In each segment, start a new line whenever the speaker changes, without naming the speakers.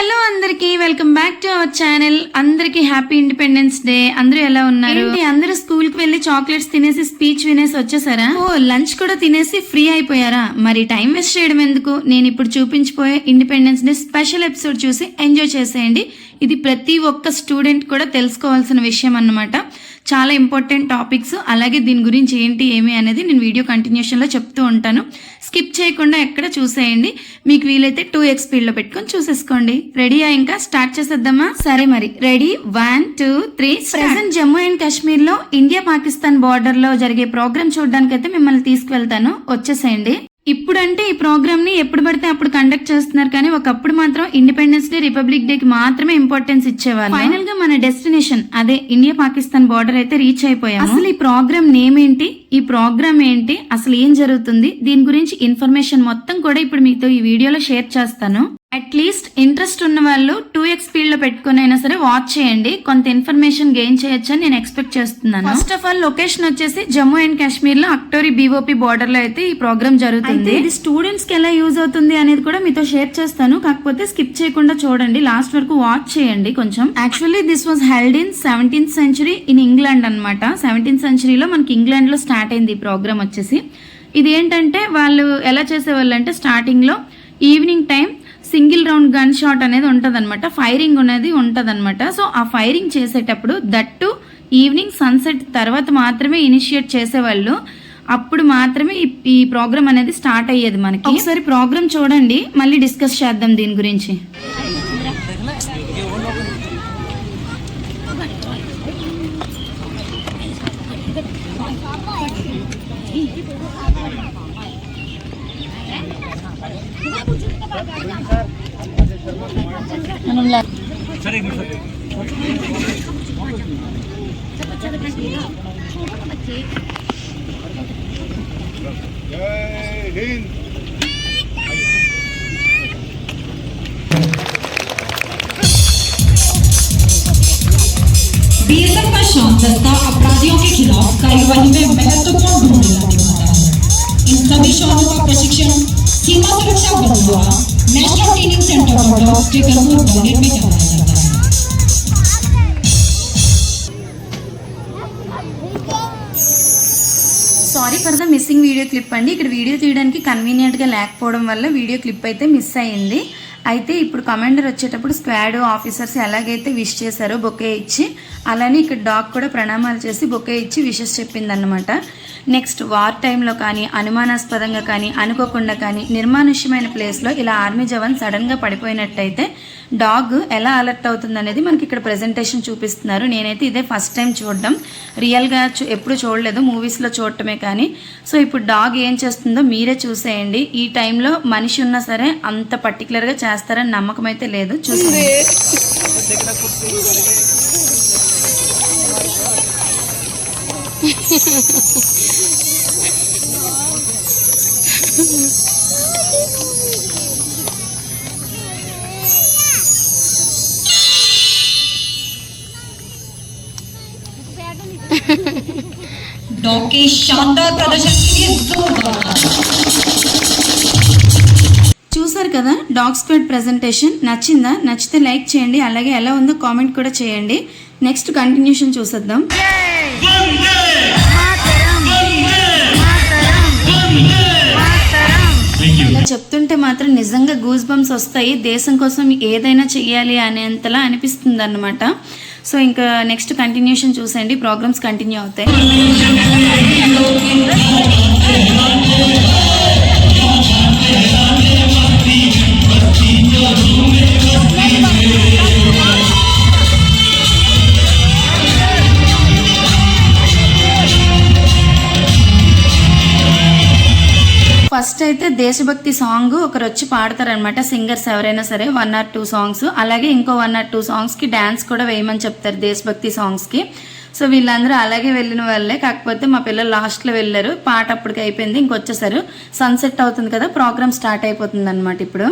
Hello అందరికి welcome back to our channel. అందరికి happy independence day. అందరూ ఎలా ఉన్నారు? అందరూ స్కూల్కి వెళ్ళి చాక్లెట్స్ తినేసి స్పీచ్ వినేసి వచ్చేసారా? ఓ లంచ్ కూడా తినేసి ఫ్రీ అయిపోయారా? మరి టైం వేస్ట్ చేయడం ఎందుకు? నేను ఇప్పుడు చూపించిపోయే ఇండిపెండెన్స్ డే స్పెషల్ ఎపిసోడ్ చూసి ఎంజాయ్ చేసేయండి. ఇది ప్రతి ఒక్క స్టూడెంట్ కూడా తెలుసుకోవాల్సిన విషయం అన్నమాట. చాలా ఇంపార్టెంట్ టాపిక్స్. అలాగే దీని గురించి ఏంటి ఏమి అనేది నేను వీడియో కంటిన్యూషన్లో చెప్తూ ఉంటాను. స్కిప్ చేయకుండా ఎక్కడ చూసేయండి. మీకు వీలైతే టూ ఎక్స్ స్పీడ్లో పెట్టుకొని చూసేసుకోండి. రెడీయా ఇంకా? స్టార్ట్ చేసేద్దామా? సరే మరి. Ready? One two three present Jammu and కాశ్మీర్లో ఇండియా పాకిస్తాన్ బార్డర్లో జరిగే ప్రోగ్రామ్ చూడడానికి అయితే మిమ్మల్ని తీసుకువెళ్తాను. వచ్చేసేయండి. ఇప్పుడంటే ఈ ప్రోగ్రామ్ని ఎప్పుడు పడితే అప్పుడు కండక్ట్ చేస్తున్నారు కానీ ఒకప్పుడు మాత్రం ఇండిపెండెన్స్ డే రిపబ్లిక్ డే కి మాత్రమే ఇంపార్టెన్స్ ఇచ్చేవారు ఫైనల్గా మన డెస్టినేషన్ అదే ఇండియా పాకిస్తాన్ బార్డర్ అయితే రీచ్ అయిపోయాం అసలు ఈ ప్రోగ్రామ్ నేమ్ ఏంటి? ఈ ప్రోగ్రామ్ ఏంటి? అసలు ఏం జరుగుతుంది? దీని గురించి ఇన్ఫర్మేషన్ మొత్తం కూడా ఇప్పుడు మీతో ఈ వీడియోలో షేర్ చేస్తాను. అట్లీస్ట్ ఇంట్రెస్ట్ ఉన్న వాళ్ళు టూ ఎక్స్ స్పీడ్లో పెట్టుకుని అయినా సరే వాచ్ చేయండి. కొంత ఇన్ఫర్మేషన్ గెయిన్ చేయొచ్చు అని నేను ఎక్స్పెక్ట్ చేస్తున్నాను. ఫస్ట్ ఆఫ్ ఆల్ లొకేషన్ వచ్చేసి జమ్మూ అండ్ కాశ్మీర్లో అక్టోరీ బీఓపీ బార్డర్లో అయితే ఈ ప్రోగ్రామ్ జరుగుతుంది. ఇది స్టూడెంట్స్కి ఎలా యూజ్ అవుతుంది అనేది కూడా మీతో షేర్ చేస్తాను. కాకపోతే స్కిప్ చేయకుండా చూడండి. లాస్ట్ వరకు వాచ్ చేయండి కొంచెం. Actually this was held in seventeenth century in England అనమాట సెవెంటీన్త్ సెంచరీలో మనకి ఇంగ్లాండ్లో స్టార్ట్ అయింది ఈ ప్రోగ్రామ్ వచ్చేసి. ఇది ఏంటంటే వాళ్ళు ఎలా చేసేవాళ్ళు అంటే స్టార్టింగ్లో evening time single round gun shot అనేది ఉంటదన్నమాట. ఫైరింగ్ అనేది ఉంటదన్నమాట. సో ఆ ఫైరింగ్ చేసేటప్పుడు దట్టు ఈవినింగ్ సన్సెట్ తర్వాత మాత్రమే ఇనిషియేట్ చేసేవాళ్ళు. అప్పుడు మాత్రమే ఈ- ఈ ప్రోగ్రామ్ అనేది స్టార్ట్ అయ్యేది మనకి. ఒకసారి ప్రోగ్రామ్ చూడండి. మళ్ళీ డిస్కస్ చేద్దాం దీని గురించి.
बीएसएफ का शान दस्ता अपराधियों के खिलाफ कार्यवाही में महत्वपूर्ण सभी शानों का प्रशिक्षण सीमा सुरक्षा बल द्वारा national training centre for dogs Tekanpur Gwalior में करवाया जाता है
sorry for the missing video clip అండి ఇక్కడ వీడియో తీయడానికి కన్వీనియంట్గా లేకపోవడం వల్ల వీడియో క్లిప్ అయితే మిస్ అయ్యింది అయితే ఇప్పుడు కమాండర్ వచ్చేటప్పుడు స్క్వాడ్ ఆఫీసర్స్ ఎలాగైతే విష్ చేశారో బొకే ఇచ్చి అలానే ఇక్కడ డాగ్ కూడా ప్రణామాలు చేసి బొకే ఇచ్చి విషెస్ చెప్పిందన్నమాట. నెక్స్ట్ వార్ టైంలో కానీ అనుమానాస్పదంగా కానీ అనుకోకుండా కానీ నిర్మానుష్యమైన ప్లేస్లో ఇలా ఆర్మీ జవాన్ సడన్గా పడిపోయినట్టయితే డాగ్ ఎలా అలర్ట్ అవుతుంది అనేది మనకి ఇక్కడ ప్రెజెంటేషన్ చూపిస్తున్నారు. నేనైతే ఇదే ఫస్ట్ టైం చూడడం. రియల్గా చూ ఎప్పుడు చూడలేదు మూవీస్లో చూడటమే కానీ. సో ఇప్పుడు డాగ్ ఏం చేస్తుందో మీరే చూసేయండి. ఈ టైంలో మనిషి ఉన్నా సరే అంత పర్టికులర్గా చేస్తారని నమ్మకం అయితే లేదు. చూసేయండి.
डॉग के शानदार प्रदर्शन के लिए जोरदार तालियां।
చూసారు కదా డాగ్ స్క్వాడ్ ప్రెజెంటేషన్ నచ్చిందా నచ్చితే లైక్ చేయండి అలాగే ఎలా ఉందో కామెంట్ కూడా చేయండి నెక్స్ట్ కంటిన్యూషన్ చూసేద్దాం ఇలా చెప్తుంటే మాత్రం నిజంగా గూస్ బంప్స్ వస్తాయి దేశం కోసం ఏదైనా చెయ్యాలి అనేంతలా అనిపిస్తుంది అనమాట సో ఇంకా నెక్స్ట్ కంటిన్యూషన్ చూసండి ప్రోగ్రామ్స్ కంటిన్యూ అవుతాయి. దేశభక్తి సాంగ్ ఒకరు వచ్చి పాడతారనమాట సింగర్స్ ఎవరైనా సరే వన్ ఆర్ టూ సాంగ్స్. అలాగే ఇంకో వన్ ఆర్ టూ సాంగ్స్కి డాన్స్ కూడా వేయమని చెప్తారు దేశభక్తి సాంగ్స్కి. సో వీళ్ళందరూ అలాగే వెళ్ళిన వాళ్ళే. కాకపోతే మా పిల్లలు లాస్ట్లో వెళ్ళారు. పాట అప్పటికి అయిపోయింది. ఇంకొచ్చేసారు. సన్సెట్ అవుతుంది కదా. ప్రోగ్రామ్ స్టార్ట్ అయిపోతుంది అనమాట ఇప్పుడు.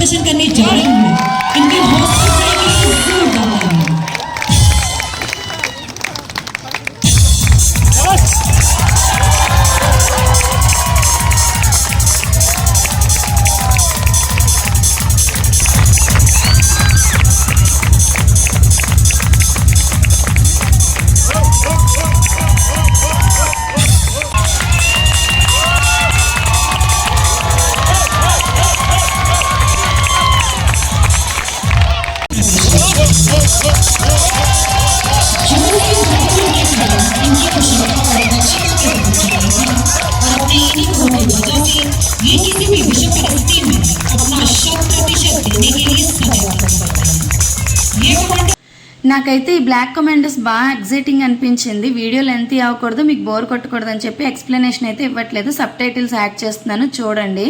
प्रदर्शन करने जा रही है इनके
నాకైతే ఈ బ్లాక్ కమాండోస్ బాగా ఎగ్జైటింగ్ అనిపించింది. వీడియో లెంత్ అవ్వకూడదు మీకు బోర్ కొట్టకూడదు అని చెప్పి ఎక్స్ప్లెనేషన్ అయితే ఇవ్వట్లేదు. సబ్ టైటిల్స్ యాడ్ చేస్తున్నాను చూడండి.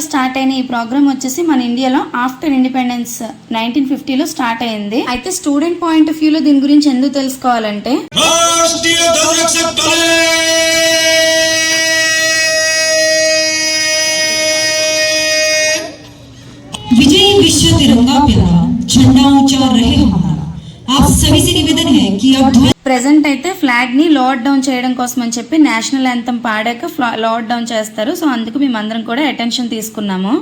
స్టార్ట్ అయిన ఈ ప్రోగ్రామ్ వచ్చేసి మన ఇండియాలో ఆఫ్టర్ ఇండిపెండెన్స్ నైన్టీన్ ఫిఫ్టీలో స్టార్ట్ అయింది అయితే స్టూడెంట్ పాయింట్ ఆఫ్ వ్యూ లో దీని గురించి ఎందుకు తెలుసుకోవాలంటే
राष्ट्रीय ध्वजरक्षक बले
विजयी विश्व तिरंगा प्यारा झंडा ऊंचा रहे हमारा आप सभी से निवेदन है कि आप ध्वज
ప్రెసెంట్ అయితే ఫ్లాగ్ ని లోడ్ డౌన్ చేయడం కోసం అని చెప్పి నేషనల్ యాంథమ్ పాడాక లోడ్ డౌన్ చేస్తారు సో అందుకు మేమందరం కూడా అటెన్షన్ తీసుకున్నాము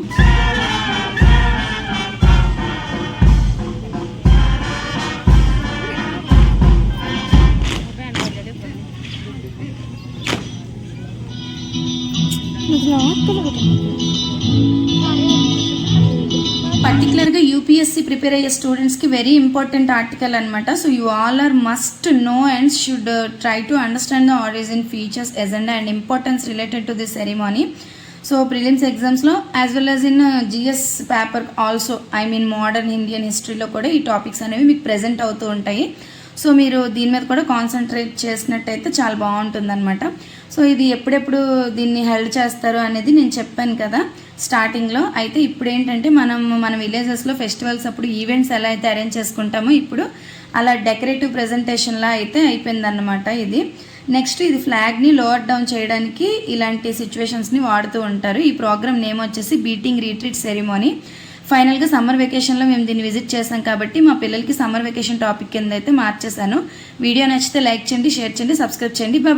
పర్టికులర్గా యూపీఎస్సీ ప్రిపేర్ అయ్యే స్టూడెంట్స్కి వెరీ ఇంపార్టెంట్ ఆర్టికల్ అనమాట so you all are must know and should try to understand the origin features agenda and importance related to this ceremony so prelims ఎగ్జామ్స్లో as well as in GS paper also I mean modern Indian హిస్టరీలో కూడా ఈ topics అనేవి మీకు present అవుతూ ఉంటాయి. So మీరు దీని మీద కూడా కాన్సన్ట్రేట్ చేసినట్టయితే చాలా బాగుంటుందన్నమాట. సో ఇది ఎప్పుడెప్పుడు దీన్ని హెల్డ్ చేస్తారు అనేది నేను చెప్పాను కదా స్టార్టింగ్లో అయితే ఇప్పుడు ఏంటంటే మనం మన విలేజెస్లో ఫెస్టివల్స్ అప్పుడు ఈవెంట్స్ ఎలా అయితే అరేంజ్ చేసుకుంటామో ఇప్పుడు అలా డెకరేటివ్ ప్రజెంటేషన్లా అయితే అయిపోయిందన్నమాట ఇది. నెక్స్ట్ ఇది ఫ్లాగ్ని లోవర్ డౌన్ చేయడానికి ఇలాంటి సిచ్యువేషన్స్ని వాడుతూ ఉంటారు. ఈ ప్రోగ్రామ్ నేమ్ వచ్చేసి బీటింగ్ రీట్రీట్ సెరిమోనీ ఫైనల్గా సమ్మర్ వెకేషన్లో మేము దీన్ని విజిట్ చేసాం కాబట్టి మా పిల్లలకి సమ్మర్ వెకేషన్ టాపిక్ కింద అయితే మార్చేశాను. వీడియో నచ్చితే లైక్ చేయండి షేర్ చేయండి సబ్స్క్రైబ్ చేయండి. బాయ్